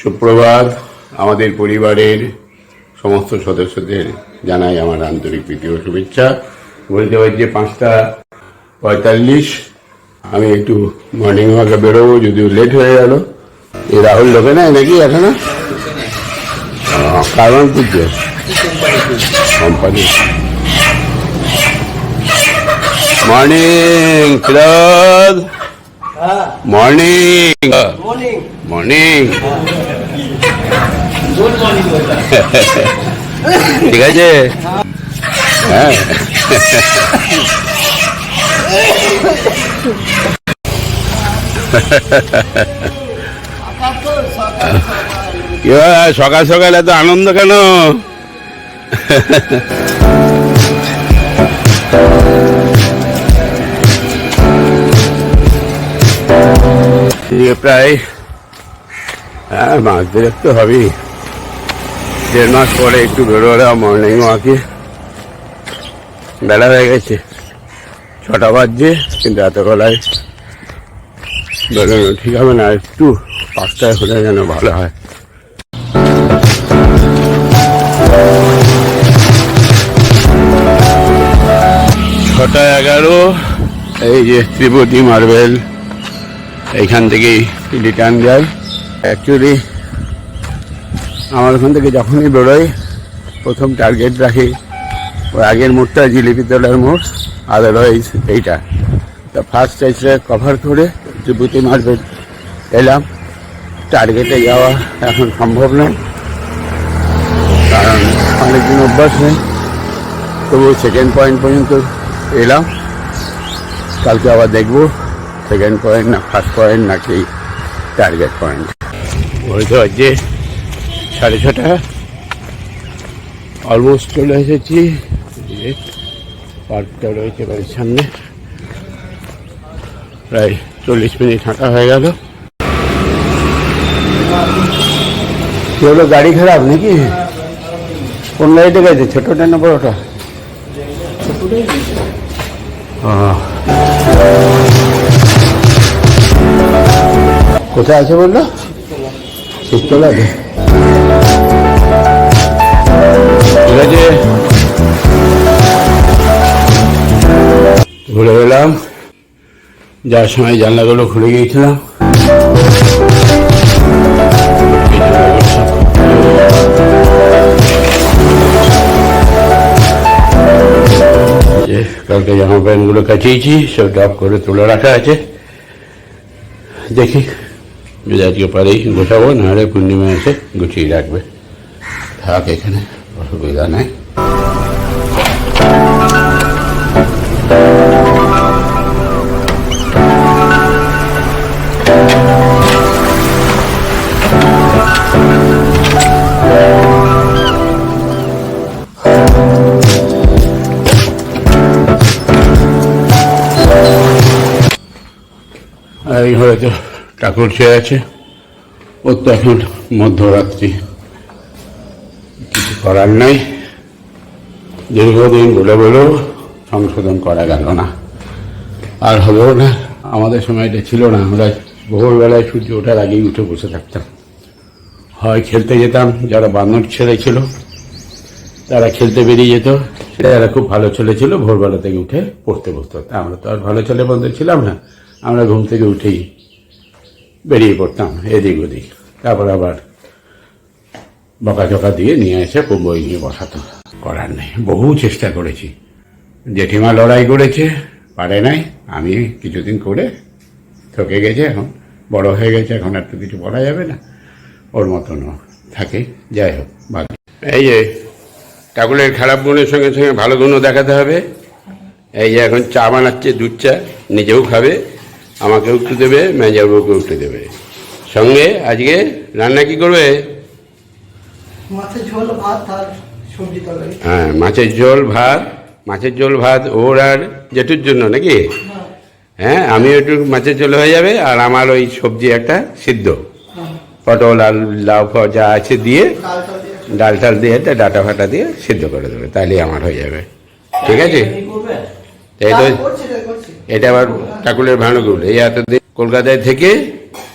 সুপ্রভাত। আমাদের পরিবারের সমস্ত সদস্যদের জানাই আমার আন্তরিক প্রীতি ও শুভেচ্ছা। বলতে পারছি পাঁচটা পঁয়তাল্লিশ। আমি একটু মর্নিং ওয়াকে বেরোবো যদিও লেট হয়ে গেল। এই রাহুল লোকে নাই নাকি এখনও? কারণ পুজো company. Morning morning morning morning ঠিক আছে। হ্যাঁ। সকাল সকাল এত আনন্দ কেন? প্রায় হ্যাঁ মাছ দেড়েক তো হবেই। দেড় মাস পরে একটু বেরোলাম মর্নিং ওয়াকে বেলা হয়ে গেছে। ছটা বাজছে, কিন্তু এত বেলায় বেরোনো ঠিক হবে না একটু পাঁচটায় হলে যেন ভালো হয়। ছটা এগারো, এই যে ত্রিপতি মার্বেল, এইখান থেকেই রিটার্ন যায়। অ্যাকচুয়ালি আমার ওখান থেকে যখনই বেরোই, প্রথম টার্গেট রাখি। ওই আগের মোড়টা জিলিপি তলার মোড় আদারওয়াইজ এইটা। তা ফার্স্ট চাইছে কভার করে ত্রিপুতি মার্কেট এলাম। টার্গেটে যাওয়া এখন সম্ভব নয়, কারণ অনেকদিন অভ্যাস নেই। তবু সেকেন্ড পয়েন্ট পর্যন্ত এলাম। কালকে আবার দেখব সেকেন্ড পয়েন্ট না ফার্স্ট পয়েন্ট নাকি টার্গেট পয়েন্ট ওই তো আজকে সাড়ে ছটা। অলমোস্ট চলে এসেছি। পার্কটা রয়েছে বাড়ির সামনে। প্রায় চল্লিশ মিনিট হাঁটা হয়ে গেল। হলো, গাড়ি খারাপ নাকি? কোন লাইটে গেছে? ছোটটা না বড়টা। কোথায় আছে বলল? শিবতলাতে। ঠিক আছে ঘুরে গেলাম যার সময় জানলাগুলো খুলে গিয়েছিলাম কালকে জামা প্যান্টগুলো কাচিয়েছি সব ড্রপ করে তুলে রাখা আছে দেখি যদি আজকে পারেই গোছাবো নাহলে পূর্ণিমা এসে গুছিয়ে রাখবে থাক এখানে অসুবিধা নাই। এই ঠাকুর চেয়ে আছে। তো এখন মধ্যরাত্রি। করার নাই। দীর্ঘদিন বলে বলেও সংশোধন করা গেল না। আর হবেও না, আমাদের সময় এটা ছিল না। আমরা ভোরবেলায় সূর্য ওঠার আগেই উঠে বসে থাকতাম। হয় খেলতে যেতাম, যারা বানর ছেলে ছিল, তারা খেলতে বেরিয়ে যেত। যারা খুব ভালো ছেলে ছিল, ভোরবেলা থেকে উঠে পড়তে বসতো। আমরা তো আর ভালো ছেলে বন্ধু ছিলাম না। আমরা ঘুম থেকে উঠেই বেরিয়ে পড়তাম, এদিক ওদিক। তারপর আবার বকাঝকা দিয়ে নিয়ে এসে খুব বই নিয়ে বসাতো। করার নেই। বহু চেষ্টা করেছি। জেঠিমা লড়াই করেছে, পারে নাই। আমি কিছুদিন করে থকে গেছে এখন। বড় হয়ে গেছে, এখন আর তো কিছু বলা যাবে না। ওর মতন থাকে। যাই হোক ভালো এই যে, ঠাকুরের খারাপ গুণের সঙ্গে সঙ্গে ভালো গুণও দেখাতে হবে। এই যে এখন চা বানাচ্ছে, দুধ চা, নিজেও খাবে, আমাকেও একটু দেবে মেজাবুকে একটু দেবে। সঙ্গে আজকে রান্না কি করবে? মাছের ঝোল ভাত আর সবজি তরকারি। হ্যাঁ মাছের ঝোল ভাত মাছের ঝোল ভাত ওর আর জেঠুর জন্য নাকি? হ্যাঁ। আমিও একটু মাছের ঝোল হয়ে যাবে আর আমার ওই সবজি একটা সিদ্ধ। পটল আর লাউ যা আছে দিয়ে ডাল টাল দিয়ে। একটা ডাটা ফাটা দিয়ে সিদ্ধ করে দেবে তাহলেই আমার হয়ে যাবে। ঠিক আছে? এই তো করছি। এটা আবার ঠাকুরের ভানুকুল এই এতদিন কলকাতায় থেকে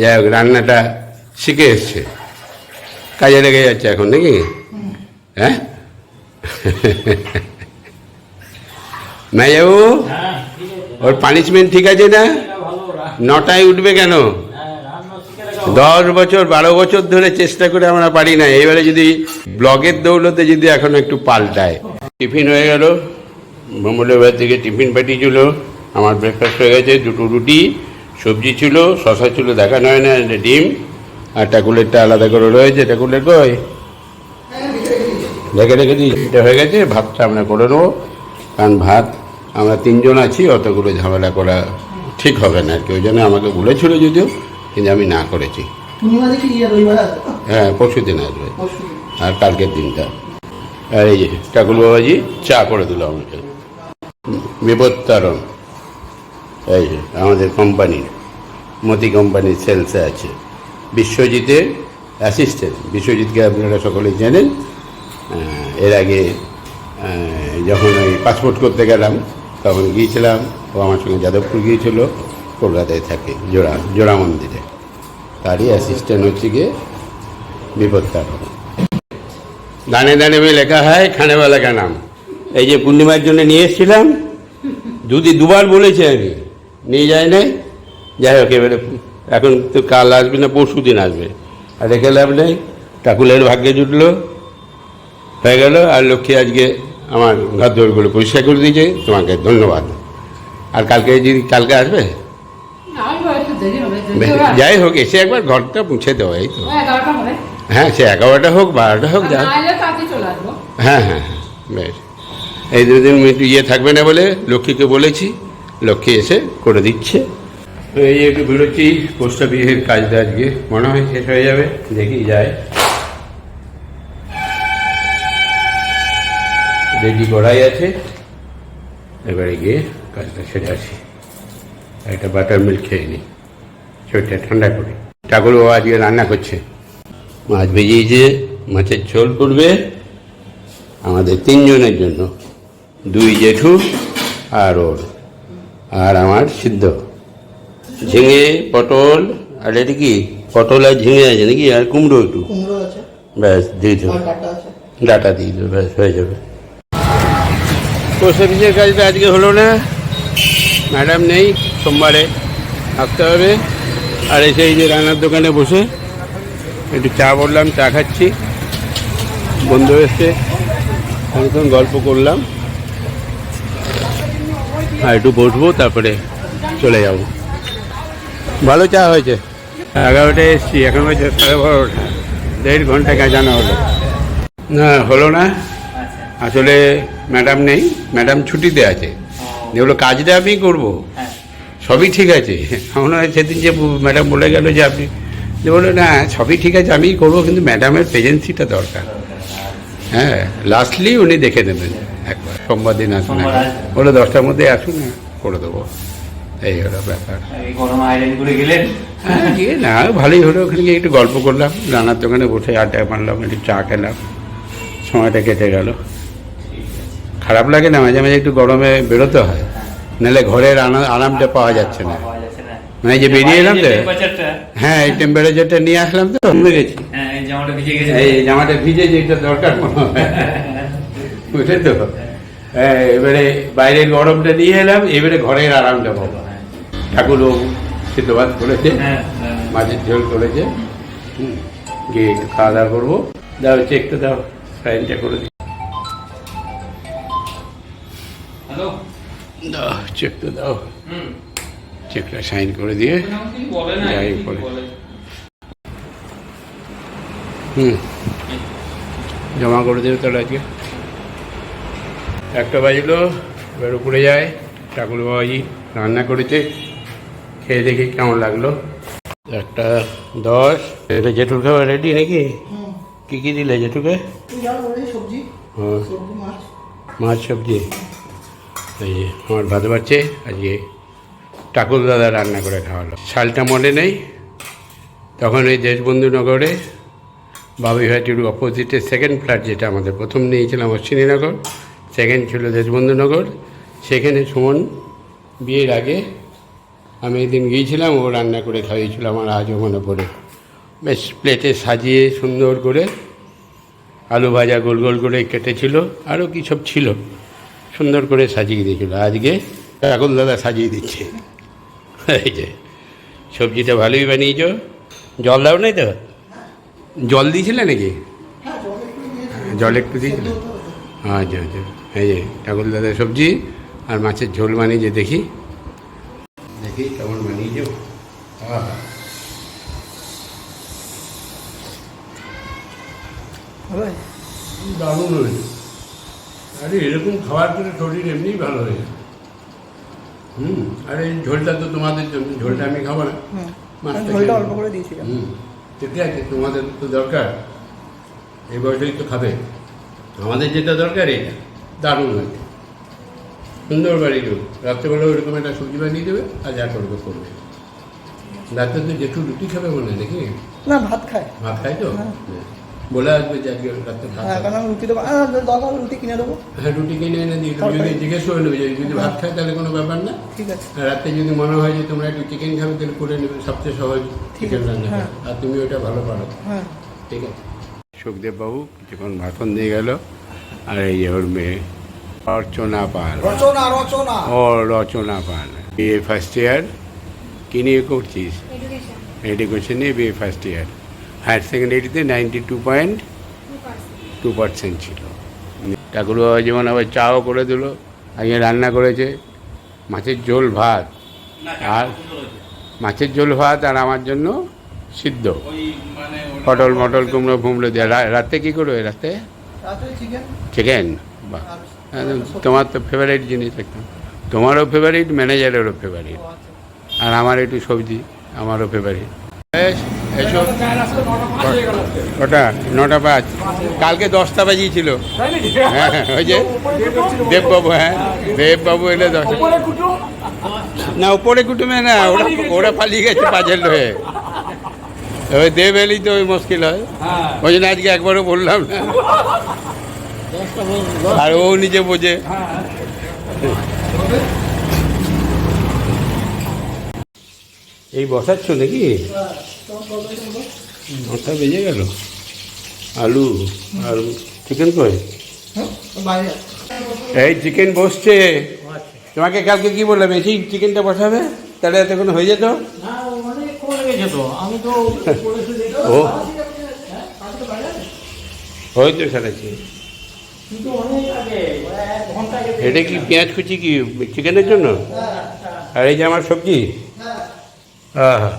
যাই হোক রান্নাটা শিখে এসছে। কাজে লেগে যাচ্ছে এখন নাকি? হ্যাঁ? মেয়াবু ওর পানিশমেন্ট ঠিক আছে না? নটায় উঠবে কেন? দশ বছর বারো বছর ধরে চেষ্টা করে আমরা পারি না। এবারে যদি ব্লগের দৌলতে যদি এখন একটু পাল্টায়। টিফিন হয়ে গেল। মঙ্গলের বাড়ি থেকে টিফিন পাঠিয়েছিল। আমার ব্রেকফাস্ট হয়ে গেছে দুটো রুটি সবজি ছিল শশা ছিল দেখানো হয় না ডিম। আর টাকুলেরটা আলাদা করে রয়েছে টাকুলের কই? রেখে রেখে দিই এটা হয়ে গেছে ভাতটা আমরা করে নেব। কারণ ভাত আমরা তিনজন আছি অতগুলো ঝামেলা করা ঠিক হবে না আর কি। ওই জন্য আমাকে বলেছিল যদিও কিন্তু আমি না করেছি? হ্যাঁ পরশু দিন আসবে আর কালকের দিনটা। আর এই যে ঠাকুর বাবাজি চা করে দিল আমাকে। বিপত্তারণ। এই যে আমাদের কোম্পানির মতি কোম্পানির সেলসে আছে। বিশ্বজিতের অ্যাসিস্ট্যান্ট বিশ্বজিৎকে আপনারা সকলেই জানেন এর আগে যখন ওই পাসপোর্ট করতে গেলাম, তখন গিয়েছিলাম, ও আমার সঙ্গে যাদবপুর গিয়েছিল, কলকাতায় থাকে, জোড়া জোড়া মন্দিরে। তারই অ্যাসিস্ট্যান্ট হচ্ছে গিয়ে বিপত্তারণ দানে দানে में লেখা হয় খানেওয়ালা का নাম। এই যে পূর্ণিমার জন্য নিয়ে এসেছিলাম, দুদি দুবার বলেছে আমি, নিয়ে যায় নাই? যাই হোক, এবারে এখন তো কাল আসবে না পরশু দিন আসবে। আর রেখে লাভ নেই ঠাকুরের ভাগ্যে জুটলো হয়ে গেল আর লক্ষ্মী আজকে আমার ঘর দৌড়গুলো পরিষ্কার করে দিয়েছে তোমাকে ধন্যবাদ। আর কালকে যদি কালকে আসবে? যাই হোক এসে একবার ঘরটা মুছে দেওয়া এই তো। হবে। হ্যাঁ সে এগারোটা হোক বারোটা হোক যা। হ্যাঁ হ্যাঁ হ্যাঁ বেশ। এই দুদিন একটু ইয়ে থাকবে না বলে লক্ষ্মীকে বলেছি লক্ষ্মী এসে করে দিচ্ছে। তো এই একটু বেরোচ্ছি পোস্ট অফিসের কাজটা আজকে মনে হয় শেষ হয়ে যাবে, দেখি যায়। রেডি করাই আছে, এবারে গিয়ে কাজটা সেরে আসি। একটা বাটার মিল্ক খেয়ে নিই শরীরটা ঠান্ডা করে। ঠাকুর বাবা আজকে রান্না করছে। মাছ ভেজিয়েছে, মাছের ঝোল করবে, আমাদের তিনজনের জন্য। দুই জেঠু আর ওর, আর আমার সিদ্ধ। ঝিঙে পটল আর এটা কি? পটল আর ঝিঙে আছে নাকি? আর কুমড়ো একটু। ব্যাস দিয়ে দেবো ডাটা দিয়ে দেবো ব্যাস হয়ে যাবে। পোস্ট অফিসের কাজটা আজকে হলো না। ম্যাডাম নেই সোমবারে আসতে হবে। আর এসে এই যে রান্নার দোকানে বসে একটু চা বললাম চা খাচ্ছি। বন্ধু এসছে অনেকক্ষণ গল্প করলাম। আর একটু বসবো তারপরে চলে যাব। ভালো চা হয়েছে। এগারোটায় এসছি এখন হয়েছে সাড়ে বারোটা। দেড় ঘণ্টা কাজানো হলো। না হলো না। আসলে ম্যাডাম নেই ম্যাডাম ছুটিতে আছে। যেগুলো কাজটা আমি করব। সবই ঠিক আছে। আমার সেদিন যে ম্যাডাম বলে গেল যে আপনি যে বলল না সবই ঠিক আছে আমিই করব কিন্তু ম্যাডামের প্রেজেন্সিটা দরকার। হ্যাঁ লাস্টলি উনি দেখে নেবেন একবার। সোমবার দিন আসুন বলে দশটার মধ্যে আসুন না করে দেবো। এই হলো ব্যাপার। হ্যাঁ গিয়ে না ভালোই হলো। ওখানে গিয়ে একটু গল্প করলাম রান্নার দোকানে বসে আড্ডা মারলাম একটু চা খেলাম সময়টা কেটে গেল। খারাপ লাগে না মাঝে মাঝে একটু গরমে বেরোতে হয়। নাহলে ঘরের আরামটা পাওয়া যাচ্ছে না। না। মানে এই যে বেরিয়ে এলাম তো হ্যাঁ এই টেম্পারেচারটা নিয়ে আসলাম তো কমে গেছি। হ্যাঁ এই জামাটা ভিজে গেছে। এই জামাটা ভিজে যেটা দরকার মনে হয়। বুঝলেন তো? হ্যাঁ, এবারে বাইরের গরমটা নিয়ে এলাম এবারে ঘরের আরামটা পাবো। ঠাকুরও সিদ্ধ ভাত করেছে হ্যাঁ হ্যাঁ। মাছের ঝোল করেছে। হুম, গিয়ে একটু খাওয়া দাওয়া করব। দাও চেকটা দাও সাইনটা করে দিই। হ্যালো? দাও চেকটা দাও। চেকটা সাইন করে দিয়ে যাই কি বলে। বলে। হুম। জমা করে দেবে তাহলে আজকে। একটা বাজলো এবার উপরে যায়। ঠাকুর বাবাজি রান্না করেছে। খেয়ে দেখি কেমন লাগল। একটা দশ। এটা জেঠুর খাবার রেডি নাকি? কী কী দিলে জেঠুকে? হ্যাঁ। মাছ সবজি। এই যে আমার ভাত বাড়ছে, আজকে ঠাকুর দাদা রান্না করে খাওয়ালো। শালটা মনে নেই। তখন এই দেশবন্ধু নগরে বাবুই ভাটির অপোজিটে সেকেন্ড ফ্ল্যাট যেটা আমাদের প্রথম নিয়েছিলাম অশ্বিনীনগর সেকেন্ড ছিল দেশবন্ধু নগর সেখানে সুমন বিয়ের আগে আমি একদিন গিয়েছিলাম, ও রান্না করে খাইয়েছিল আমার আজও মনে পড়ে। বেশ প্লেটে সাজিয়ে সুন্দর করে আলু ভাজা গোল গোল করে কেটেছিল, আরও কী সব ছিল, সুন্দর করে সাজিয়ে দিয়েছিল। আজকে এখন দাদা সাজিয়ে দিচ্ছে। এই যে, সবজিটা ভালোই বানিয়েছ। জল দাও নাই তো? জল দিয়েছিলে নাকি? জল একটু দিয়েছিলে। আচ্ছা আচ্ছা। এই যে ঠাকুর দাদা সবজি আর মাছের ঝোল বানিয়েছে দেখি। দেখি কেমন আহ। হবে? দারুণ হয়েছে। আরে এরকম খাবার করে শরীর এমনিই ভালো হয়ে যায়। হুম আরে এই ঝোলটা তো তোমাদের জন্য ঝোলটা আমি খাব না। ঝোলটা অল্প করে দিয়েছিলাম হুম ঠিকই আছে তোমাদের তো দরকার। এই বয়সেই তো খাবে। আমাদের যেটা দরকার এটা দারুণ হয়েছে। সুন্দর বাড়ি গো রাত্রেবেলা ওইরকম একটা সবজি বানিয়ে দেবে আর যা করবে করবে। রাত্রে তো জেঠু রুটি খাবে মনে হয় নাকি? না ভাত খায়। ভাত খাই তো? হ্যাঁ। বলে আসবে যে আজকে রাত্রে ভাত হ্যাঁ কারণ রুটি দেবো। দরকার রুটি কিনে দেবো। হ্যাঁ রুটি কিনে এনে দিই তুমি যদি জিজ্ঞেস করে নেবে যে যদি ভাত খায় তাহলে কোনো ব্যাপার না। ঠিক আছে। রাতে যদি মনে হয় যে তোমরা একটু চিকেন খাবে তাহলে করে নেবে। সবচেয়ে সহজ ঠিক চিকেন আছে, রান্না হ্যাঁ। আর তুমি ওটা ভালো পারো। হ্যাঁ। ঠিক আছে। সুখদেব বাবু কিছুক্ষণ ভাষণ দিয়ে গেল। আর এই যে ওর মেয়ে। অর্চনা পাল রচনা রচনা। ও Rachana Pal BA first year. কি নিয়ে করছিস? এডুকেশনে BA first year. Higher সেকেন্ডারিতে ninety two point two percent ছিল। ঠাকুর বাবা যেমন আবার চাও করে দিল আগে রান্না করেছে। মাছের ঝোল ভাত। আর মাছের ঝোল ভাত আর আমার জন্য সিদ্ধ। পটল মটল কুমড়ো ফুমড়ো দিয়ে রাতে কী করবে রাতে? চিকেন চিকেন বাহ। তোমার তো ফেভারিট জিনিস একদম তোমারও ফেভারিট ম্যানেজারেরও ফেভারিট আর আমার একটু সবজি আমারও ফেভারিট ওটা নটা পাঁচ। কালকে দশটা বাজিয়েছিল। হ্যাঁ হ্যাঁ, ওই যে দেববাবু হ্যাঁ দেববাবু এলে দশ। না উপরে কুটুমে না ওরা ওরা পালিয়ে গেছে পাঁচের হয়ে ওই দেব এলেই তো ওই মুশকিল হয়। ওই জন্য আজকে একবারও বললাম না। আর ও নিজে বোঝে। এই বসাচ্ছ নাকি? নটা বেজে গেল। আলু আর চিকেন কই? হ্যাঁ এই চিকেন বসছে। তোমাকে কালকে কি বললাম বেশি চিকেনটা বসাবে? তাহলে এতক্ষণ হয়ে যেত? ও। হয়তো সারাচ্ছি এটা কি পেঁয়াজ কুচি কি চিকেনের জন্য? আর এই যে আমার সবজি? আহা,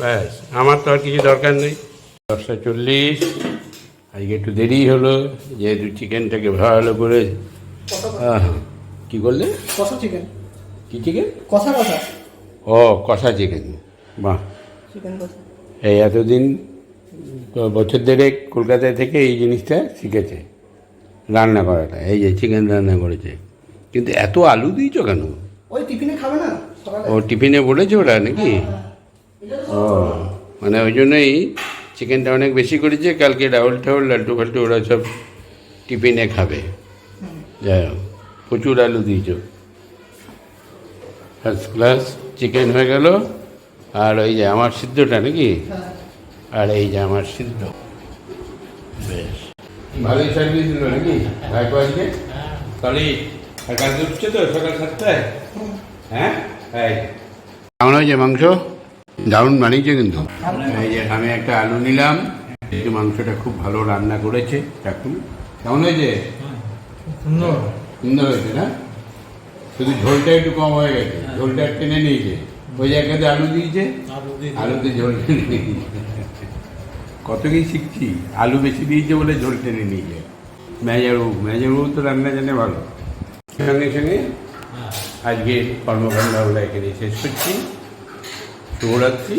ব্যাস আমার তো আর কিছু দরকার নেই। দশটা চল্লিশ আজকে একটু দেরি হলো যেহেতু চিকেনটাকে ভালো করে কি করলে? কষা চিকেন। কি চিকেন? কষা কষা। ও কষা চিকেন। বাহ। এই এতদিন বছর দেড়েক কলকাতায় থেকে এই জিনিসটা শিখেছে। রান্না করাটা এই যে চিকেন রান্না করেছে। কিন্তু এত আলু দিয়েছ কেন? ওই টিফিনে খাবে না? ও টিফিনে বলেছে ওরা নাকি? ও মানে ওই জন্যই চিকেনটা অনেক বেশি করেছে কালকে ডাউল ঠাউল লাল্টু ফাল্টু ওরা সব টিফিনে খাবে। যাই হোক প্রচুর আলু দিয়েছ। ফার্স্ট ক্লাস চিকেন হয়ে গেল। আর ওই যে আমার সিদ্ধটা নাকি? হ্যাঁ। আর এই যে আমার সিদ্ধ। বেশ। ভালোই সার্ভিস দিল নাকি? ভাইপো আজকে তাহলে আর কালকে উঠছে তো সকাল সাতটায়। হ্যাঁ? এই। কেমন হয়েছে মাংস? দারুণ বানিয়েছে কিন্তু। এই যে আমি একটা আলু নিলাম। এই মাংসটা খুব ভালো রান্না করেছে এখন কেমন হয়েছে? সুন্দর। হয়েছে না? শুধু ঝোলটা একটু কম হয়ে গেছে। ঝোলটা টেনে নিয়েছে। ওই জায়গাতে আলু দিয়েছে। আলুতে ঝোল টেনে নিয়েছে। কত কি শিখছি? আলু বেশি দিয়েছে বলে ঝোল টেনে নিয়েছে মেজারবাবু মেজারবাবু তো রান্না জানে ভালো। সঙ্গে সঙ্গে আজকে কর্মকাণ্ড আমরা এখানে শেষ করছি। শুভরাত্রি,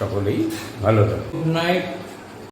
সকলেই ভালো থাকুন। Good night